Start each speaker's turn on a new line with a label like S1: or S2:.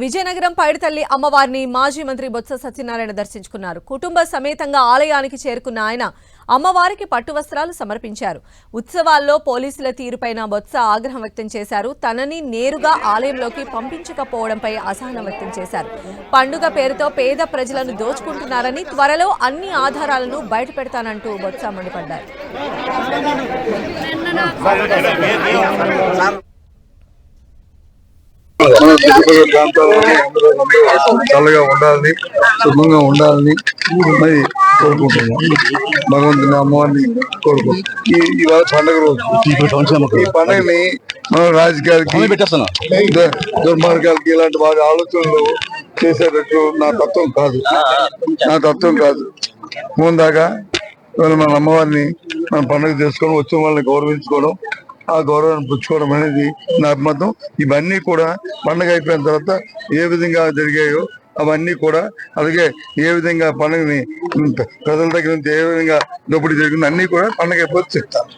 S1: విజయనగరం పైడితల్లి అమ్మవారిని మాజీ మంత్రి బొత్స సత్యనారాయణ దర్శించుకున్నారు. కుటుంబ సమేతంగా ఆలయానికి చేరుకున్న ఆయన అమ్మవారికి పట్టు వస్త్రాలు సమర్పించారు. ఉత్సవాల్లో పోలీసుల తీరుపైన బొత్స ఆగ్రహం వ్యక్తం చేశారు. తనని నేరుగా ఆలయంలోకి పంపించకపోవడంపై అసహనం వ్యక్తం చేశారు. పండుగ పేరుతో పేద ప్రజలను దోచుకుంటున్నారని త్వరలో అన్ని ఆధారాలను బయటపెడతానంటూ బొత్స మండిపడ్డారు.
S2: చుట్టుపక్కల ప్రాంతాల్లో అందరూ చల్లగా ఉండాలని సుఖంగా ఉండాలని మరి కోరుకుంటున్నాం భగవంతుని అమ్మవారిని కోరుకుంటున్నాం ఈ ఇవాళ పండుగ రోజు ఈ పండుగని మనం రాజకీయాలకి దుర్మార్గాలకి ఇలాంటి వారి ఆలోచనలు చేసేటట్టు నా తత్వం కాదు. నా తత్వం కాదు. ఇవాళ మన అమ్మవారిని మన పండుగ చేసుకోవడం వచ్చిన వాళ్ళని గౌరవించుకోవడం ఆ గౌరవాన్ని పుచ్చుకోవడం అనేది నా అభిమతం. ఇవన్నీ కూడా పండుగ అయిపోయిన తర్వాత ఏ విధంగా జరిగాయో అవన్నీ కూడా అలాగే ఏ విధంగా పండుగని ప్రజల దగ్గర నుంచి ఏ విధంగా దోపిడీ జరిగింది అన్ని కూడా పండుగ అయిపోతే చెప్తాను.